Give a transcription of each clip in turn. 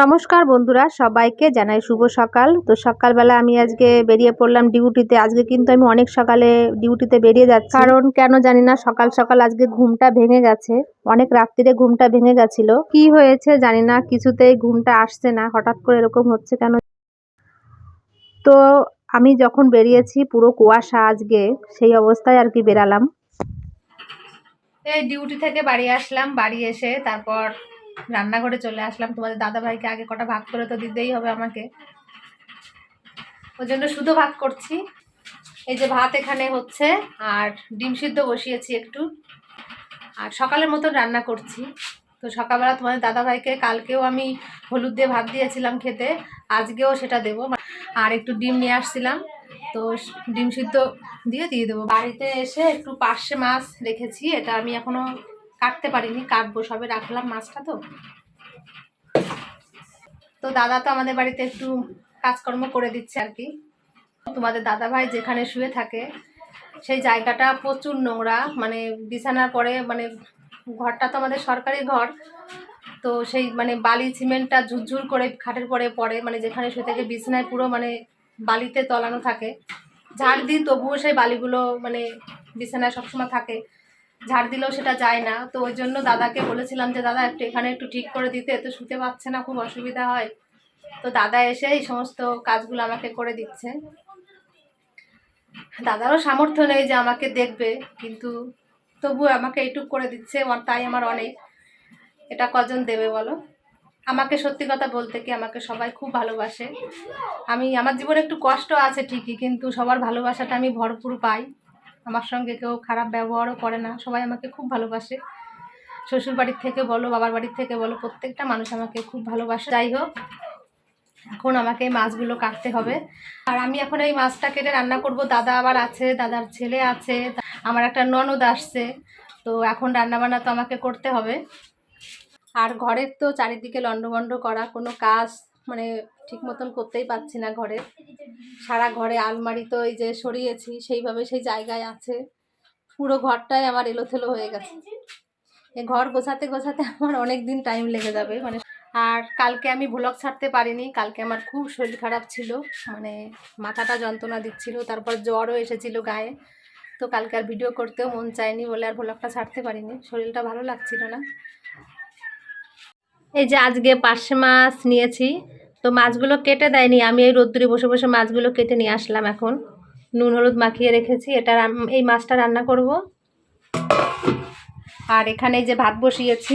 নমস্কার বন্ধুরা, সবাইকে জানাই শুভ সকাল। তো সকালবেলা আমি আজকে বেরিয়ে পড়লাম ডিউটিতে। আজকে কিন্তু আমি অনেক সকালে ডিউটিতে বেরিয়ে যাচ্ছি। কারণ কেন জানি না, সকাল সকাল আজকে ঘুমটা ভেঙে গেছে। অনেক রাত্রিরে ঘুমটা ভেঙে গেছিল। কি হয়েছে জানি না, কিছুতেই ঘুমটা আসছে না। হঠাৎ করে এরকম হচ্ছে কেন? তো আমি যখন বেরিয়েছি পুরো কুয়াশা আজকে, সেই অবস্থায় আর কি বেরালাম। এই ডিউটি থেকে বাড়ি আসলাম। বাড়ি এসে তারপর রান্নাঘরে চলে আসলাম। তোমাদের দাদা ভাইকে আগে কটা ভাত করে তো দিতেই হবে আমাকে। ওই জন্য শুধু ভাত করছি। এই যে ভাত এখানে হচ্ছে, আর ডিম সিদ্ধ বসিয়েছি একটু। আর সকালের মতন রান্না করছি। তো সকালবেলা তোমাদের দাদা ভাইকে কালকেও আমি হলুদ দিয়ে ভাত দিয়েছিলাম খেতে, আজকেও সেটা দেবো। আর একটু ডিম নিয়ে আসছিলাম। তো ডিম সিদ্ধ দিয়ে দিয়ে দেবো। বাড়িতে এসে একটু পার্শে মাছ রেখেছি, এটা আমি এখনও কাটতে পারিনি, কাটবো, সবে রাখলাম মাছটা তো। তো দাদা তো আমাদের বাড়িতে একটু কাজকর্ম করে দিচ্ছে আর কি। তোমাদের দাদা ভাই যেখানে শুয়ে থাকে, সেই জায়গাটা প্রচুর নোংরা মানে বিছানার পরে মানে ঘরটা তো আমাদের সরকারি ঘর। তো সেই মানে বালি সিমেন্টটা ঝুরঝুর করে খাটের পরে পড়ে মানে যেখানে শুয়ে থাকে বিছানায় পুরো মানে বালিতে তলানো থাকে। ঝাড় দিই, তবুও সেই বালিগুলো মানে বিছানায় সবসময় থাকে। ঝাড় দিলেও সেটা যায় না। তো ওই জন্য দাদাকে বলেছিলাম যে, দাদা, একটু এখানে একটু ঠিক করে দিতে তো শুতে পারছে না, খুব অসুবিধা হয়। তো দাদা এসে এই সমস্ত কাজগুলো আমাকে করে দিচ্ছে। দাদারও সামর্থ্য নেই যে আমাকে দেখবে, কিন্তু তবু আমাকে এইটুক করে দিচ্ছে তাই আমার অনেক। এটা কজন দেবে বলো? আমাকে সত্যি কথা বলতে কি আমাকে সবাই খুব ভালোবাসে। আমি, আমার জীবনে একটু কষ্ট আছে ঠিকই, কিন্তু সবার ভালোবাসাটা আমি ভরপুর পাই। আমার সঙ্গে কেউ খারাপ ব্যবহারও করে না, সবাই আমাকে খুব ভালোবাসে। শ্বশুর বাড়ির থেকে বলো, বাবার বাড়ির থেকে বলো, প্রত্যেকটা মানুষ আমাকে খুব ভালোবাসে। যাই হোক, এখন আমাকে মাছগুলো কাটতে হবে। আর আমি এখন এই মাছটা কেটে রান্না করব। দাদা আবার আছে, দাদার ছেলে আছে, আমার একটা ননদ আসছে। তো এখন রান্নাবান্না তো আমাকে করতে হবে। আর ঘরের তো চারিদিকে লণ্ডভণ্ড করা, কোনো কাজ মানে ঠিক মতন করতেই পারছি না ঘরে। সারা ঘরে আলমারি তো এই যে সরিয়েছি, সেইভাবে সেই জায়গায় আছে। পুরো ঘরটাই আমার এলোথেলো হয়ে গেছে। এই ঘর গোছাতে গোছাতে আমার অনেক দিন টাইম লেগে যাবে মানে আর কালকে আমি ভ্লগ ছাড়তে পারিনি, কালকে আমার খুব শরীর খারাপ ছিল মানে মাথাটা যন্ত্রণা দিচ্ছিল, তারপর জ্বরও এসেছিল গায়ে। তো কালকে আর ভিডিও করতেও মন চায়নি বলে আর ভ্লগটা ছাড়তে পারিনি, শরীরটা ভালো লাগছিল না। এই যে আজকে পার্শে মাছ নিয়েছি তো মাছগুলো কেটে দেয়নি। আমি এই রোদ্দুরে বসে বসে মাছগুলো কেটে নিয়ে আসলাম এখন। নুন, হলুদ মাখিয়ে রেখেছি। এটা এই মাছটা রান্না করব। আর এখানে যে ভাত বসিয়েছি।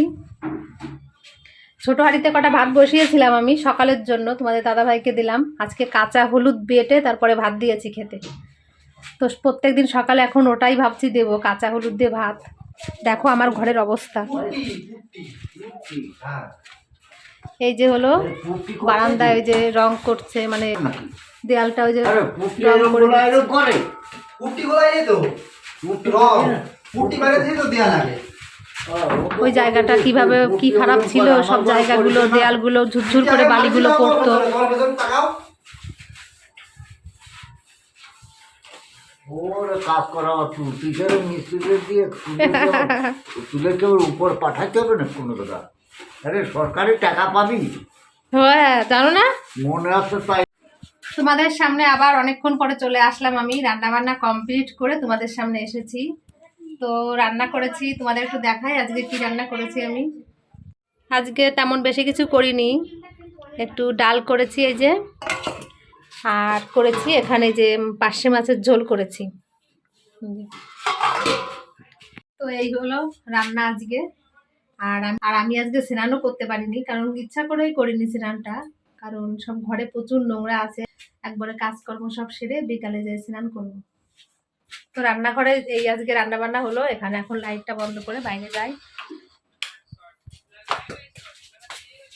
ছোটো হাঁড়িতে কটা ভাত বসিয়েছিলাম আমি সকালের জন্য, তোমাদের দাদাভাইকে দিলাম। আজকে কাঁচা হলুদ বেটে তারপরে ভাত দিয়েছি খেতে। তো প্রত্যেক দিন সকালে এখন ওটাই ভাবছি দেবো, কাঁচা হলুদ দিয়ে ভাত। দেখো আমার ঘরের অবস্থা। এই যে হলো বারান্দায় ওই যে রং করছে মানে দেয়ালটা ওই যে রং করে গোলা দিচ্ছে। এরকম করে। পুটি গোলাই তো। রং। পুটি বাইরে থেকে তো দেয়া লাগে ওই জায়গাটা কীভাবে কি খারাপ ছিল সব জায়গাগুলো দেয়ালগুলো ঝুরঝুর করে বালিগুলো পড়তো। কাজ করা পুটি করে মিস্ত্রিদের দিয়ে তুলে কেউ উপর পাঠাতে হবে না কোনো কথা আরে সরকারি টাকা পাবি? হ্যাঁ জানো না? মনে আছে তাই। তোমাদের সামনে আবার অনেকক্ষণ পরে চলে আসলাম আমি। রান্না বান্না কমপ্লিট করে তোমাদের সামনে এসেছি। তো রান্না করেছি তোমাদের একটু দেখাই আজকে কি রান্না করেছি আমি। আজকে তেমন বেশি কিছু করিনি। একটু ডাল করেছি এই যে আর করেছি এখানে যে পার্শে মাছের ঝোল করেছি। তো এই হলো রান্না আজকে। আর আর আমি আজকে স্নানও করতে পারিনি, কারণ ইচ্ছা করেই করিনি স্নানটা, কারণ সব ঘরে প্রচুর নোংরা আছে, একবারে কাজকর্ম সব সেরে বিকালে যাই স্নান করব। তো রান্নাঘরে এই আজকে রান্না বান্না হলো, এখানে এখন লাইটটা বন্ধ করে বাইরে যাই।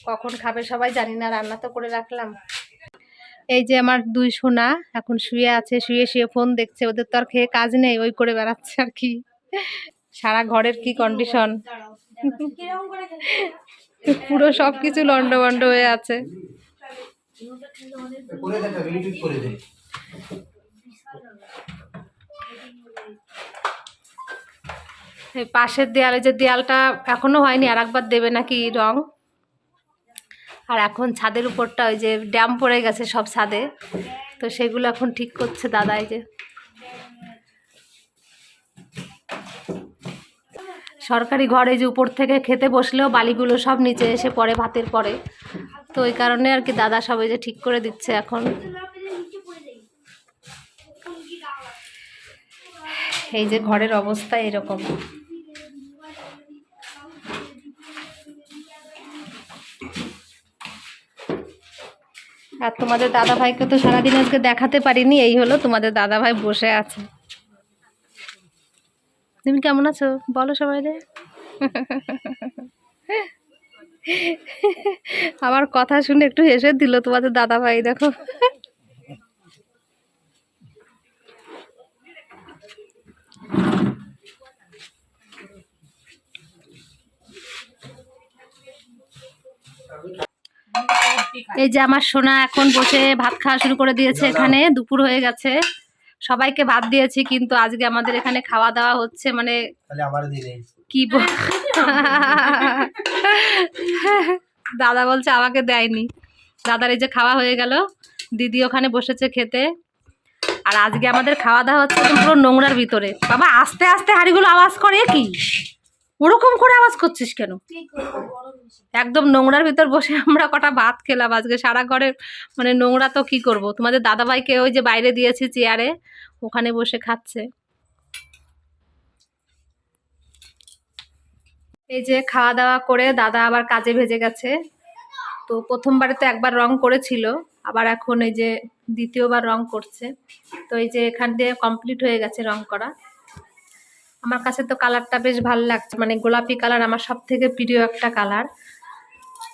কখন খাবে সবাই জানি না, রান্না তো করে রাখলাম। এই যে আমার দুই সোনা এখন শুয়ে আছে, শুয়ে শুয়ে ফোন দেখছে, ওদের তো আর খেয়ে কাজ নেই, ওই করে বেড়াচ্ছে আর কি। সারা ঘরের কি কন্ডিশন পুরো? সব কিছু লন্ডভন্ড হয়ে আছে। পাশের দেয়ালে যে দেয়ালটা এখনও হয়নি আর একবার দেবে নাকি রং? আর এখন ছাদের উপরটা ওই যে ড্যাম পড়ে গেছে সব ছাদে। তো সেগুলো এখন ঠিক করছে দাদা এই যে। সরকারি ঘরে যে উপর থেকে খেতে বসলেও বালিগুলো সব নিচে এসে পড়ে ভাতের পরে। তো ওই কারণে আর কি দাদা সবাই যে ঠিক করে দিচ্ছে এখন। এই যে ঘরের অবস্থা এরকম। আর তোমাদের দাদা ভাইকে তো সারাদিন আজকে দেখাতে পারিনি, এই হলো তোমাদের দাদা ভাই বসে আছে। তুমি কেমন আছো? বলো সবাই রে আমার কথা শুনে একটু হেসে দিল তোমাদের দাদা ভাই দেখো। এই যে আমার সোনা এখন বসে ভাত খাওয়া শুরু করে দিয়েছে, এখানে দুপুর হয়ে গেছে। সবাইকে ভাত দিয়েছি কিন্তু আজকে আমাদের এখানে খাওয়া দাওয়া হচ্ছে মানে কি দাদা বলছে আমাকে দেয়নি। দাদার এই যে খাওয়া হয়ে গেল দিদি ওখানে বসেছে খেতে। আর আজকে আমাদের খাওয়া দাওয়া হচ্ছে পুরো নোংরার ভিতরে। বাবা আস্তে আস্তে হাড়িগুলো আওয়াজ করে কি? ওরকম করে আওয়াজ করছিস কেন? একদম নোংরার ভিতর বসে আমরা কটা ভাত খেলাম আজকে সারা ঘরে মানে নোংরা তো কি করব? তোমাদের দাদাভাইকে ওই যে বাইরে দিয়েছি চেয়ারে ওখানে বসে খাচ্ছে। এই যে খাওয়া দাওয়া করে দাদা আবার কাজে ভেজে গেছে। তো প্রথমবারে তো একবার রং করেছিল আবার এখন এই যে দ্বিতীয়বার রং করছে। তো এই যে এখান দিয়ে কমপ্লিট হয়ে গেছে রং করা। আমার কাছে তো কালারটা বেশ ভালো লাগছে। মানে গোলাপি কালার আমার সব থেকে প্রিয় একটা কালার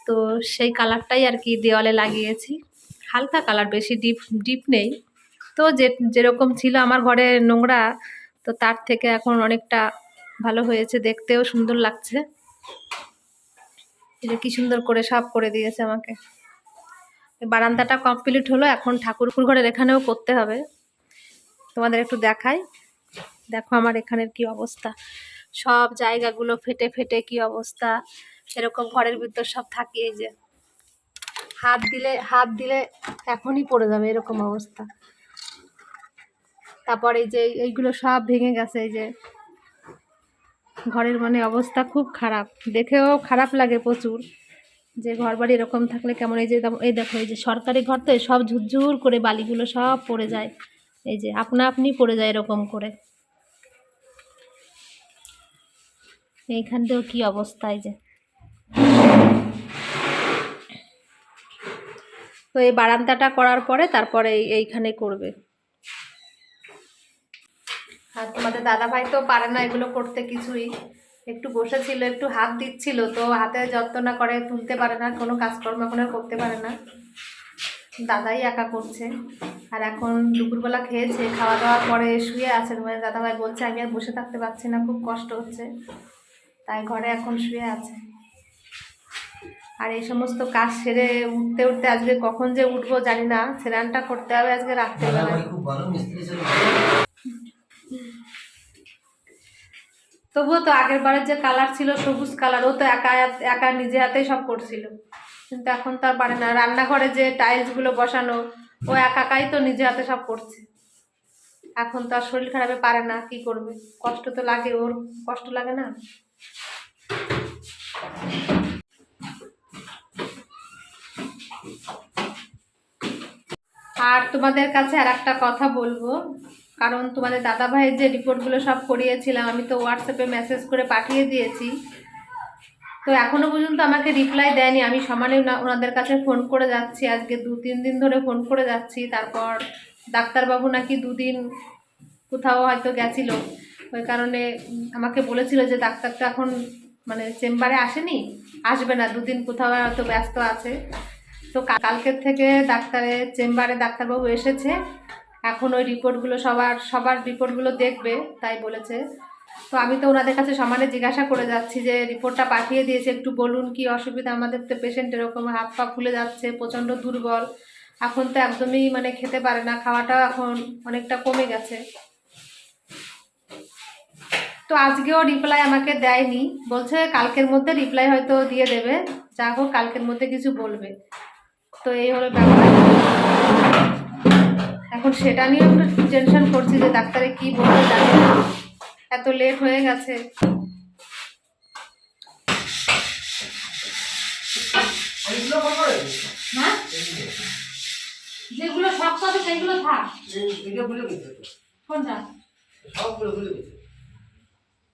তো সেই কালারটাই আর কি দেওয়ালে লাগিয়েছি। হালকা কালার বেশি ডিপ ডিপ নেই। তো যে, যেরকম ছিল আমার ঘরে নোংরা, তো তার থেকে এখন অনেকটা ভালো হয়েছে দেখতেও সুন্দর লাগছে। এটা কি সুন্দর করে সব করে দিয়েছে আমাকে। বারান্দাটা কমপ্লিট হলো, এখন ঠাকুরপুর ঘরের এখানেও করতে হবে। তোমাদের একটু দেখাই। দেখো আমার এখানের কি অবস্থা। সব জায়গাগুলো ফেটে ফেটে কি অবস্থা। এরকম ঘরের ভিতর সব থাকে এই যে। হাত দিলে হাত দিলে এখনই পড়ে যাবে এরকম অবস্থা। তারপর এই যে এইগুলো সব ভেঙে গেছে এই যে। ঘরের মানে অবস্থা খুব খারাপ। দেখেও খারাপ লাগে প্রচুর। যে ঘর বাড়ি এরকম থাকলে কেমন এই যে এই দেখো এই যে সরকারি ঘর তো সব ঝুরঝুর করে বালিগুলো সব পড়ে যায়। এই যে আপনা আপনি পড়ে যায় এরকম করে। এইখান থেকেও কি অবস্থায় যে? তো এই বারান্দাটা করার পরে তারপরে এইখানে করবে। আর তোমাদের দাদা ভাই তো পারে না এগুলো করতে কিছুই। একটু বসেছিল, একটু হাত দিচ্ছিল, তো হাতে না করে তুলতে পারে না, কোনো কাজকর্ম এখন আর করতে পারে না। দাদাই একা করছে। আর এখন দুপুরবেলা খেয়েছে, খাওয়া দাওয়ার পরে শুয়ে আছে। দাদা ভাই বলছে, আমি আর বসে থাকতে পারছি না, খুব কষ্ট হচ্ছে। তাই ঘরে এখন শুয়ে আছে। আর এই সমস্ত কাজ সেরে উঠতে উঠতে আজকে কখন যে উঠবো জানি না। স্নানটা করতে হবে আজকে ছিল। তবুও তো আগের বারের যে কালার ছিল সবুজ কালার ও তো একা একা নিজে হাতেই সব করছিল। কিন্তু এখন তো আর পারে না। রান্নাঘরে যে টাইলসগুলো বসানো ও একা একাই তো নিজে হাতে সব করছে। এখন তো আর শরীর খারাপে পারে না কি করবে? কষ্ট তো লাগে ওর কষ্ট লাগে না? আর তোমাদের কাছে আর একটা কথা বলব, কারণ তোমাদের দাদা ভাইয়ের যে রিপোর্টগুলো সব করিয়েছিলাম, আমি তো হোয়াটসঅ্যাপে মেসেজ করে পাঠিয়ে দিয়েছি। তো এখনও পর্যন্ত আমাকে রিপ্লাই দেয়নি, আমি সমানে ওনা- ওনাদের কাছে ফোন করে যাচ্ছি, আজকে দু তিন দিন ধরে ফোন করে যাচ্ছি, তারপর ডাক্তারবাবু নাকি দুদিন কোথাও হয়তো গেছিল। ওই কারণে আমাকে বলেছিল যে ডাক্তারটা এখন মানে চেম্বারে আসেনি, আসবে না, দুদিন কোথাও হয়তো ব্যস্ত আছে। তো কালকের থেকে ডাক্তারের চেম্বারে ডাক্তারবাবু এসেছে, এখন ওই রিপোর্টগুলো সবার সবার রিপোর্টগুলো দেখবে, তাই বলেছে। তো আমি তো ওনাদের কাছে সমানে জিজ্ঞাসা করে যাচ্ছি যে রিপোর্টটা পাঠিয়ে দিয়েছে, একটু বলুন কি অসুবিধা, আমাদের তো পেশেন্ট এরকম হাত পা ফুলে যাচ্ছে, প্রচণ্ড দুর্বল। এখন তো একদমই মানে খেতে পারে না, খাওয়াটাও এখন অনেকটা কমে গেছে। তো আজকেও রিপ্লাই আমাকে দেয়নি। বলছে কালকের মধ্যে রিপ্লাই হয়তো দিয়ে দেবে। যা হোক কালকের মধ্যে কিছু বলবে। তো এই হলো ব্যাপার। এখন সেটা নিয়ে একটু টেনশন করছি যে ডাক্তারে কি বলবে জানি এত লেট হয়ে গেছে। হ্যাঁ? যেগুলো শক্ত সেগুলো থাক। এটা ভুলে গেছে। কোনটা? সবগুলো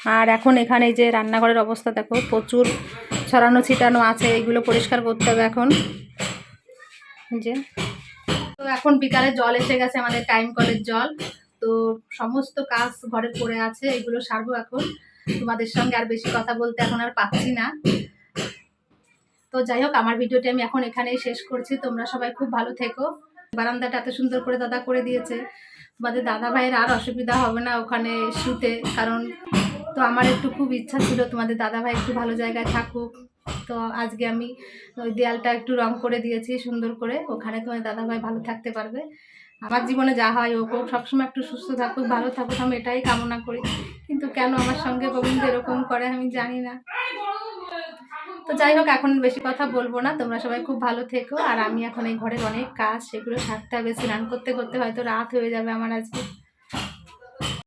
আর এখন এখানে যে রান্নাঘরের অবস্থা দেখো, প্রচুর ছড়ানো ছিটানো আছে, এগুলো পরিষ্কার করতে হবে এখন। যে। তো এখন বিকালে জল এসে গেছে, আমাদের টাইম কলের জল। তো সমস্ত কাজ ঘরে পড়ে আছে, এগুলো সারবো এখন। তোমাদের সঙ্গে আর বেশি কথা বলতে এখন আর পাচ্ছি না। তো যাই হোক, আমার ভিডিওটি আমি এখন এখানেই শেষ করছি। তোমরা সবাই খুব ভালো থেকো। বারান্দাটা এত সুন্দর করে দাদা করে দিয়েছে। তোমাদের দাদা ভাইয়ের আর অসুবিধা হবে না ওখানে শুতে, কারণ তো আমার একটু খুব ইচ্ছা ছিল, তোমাদের দাদা ভাই একটু ভালো জায়গায় থাকুক। তো আজকে আমি ওই দেয়ালটা একটু রং করে দিয়েছি, সুন্দর করে। ওখানে তোমার দাদা ভাই ভালো থাকতে পারবে। আমার জীবনে যা হয়, ও সবসময় একটু সুস্থ থাকুক, ভালো থাকুক, আমি এটাই কামনা করি। কিন্তু কেন আমার সঙ্গে গোবিন্দ এরকম করে, আমি জানি না। তো যাই হোক, এখন বেশি কথা বলব না। তোমরা সবাই খুব ভালো থেকো। আর আমি এখন এই ঘরের অনেক কাজ, সেগুলো সারতে হবে, স্নান করতে করতে হয়তো রাত হয়ে যাবে আমার আজকে।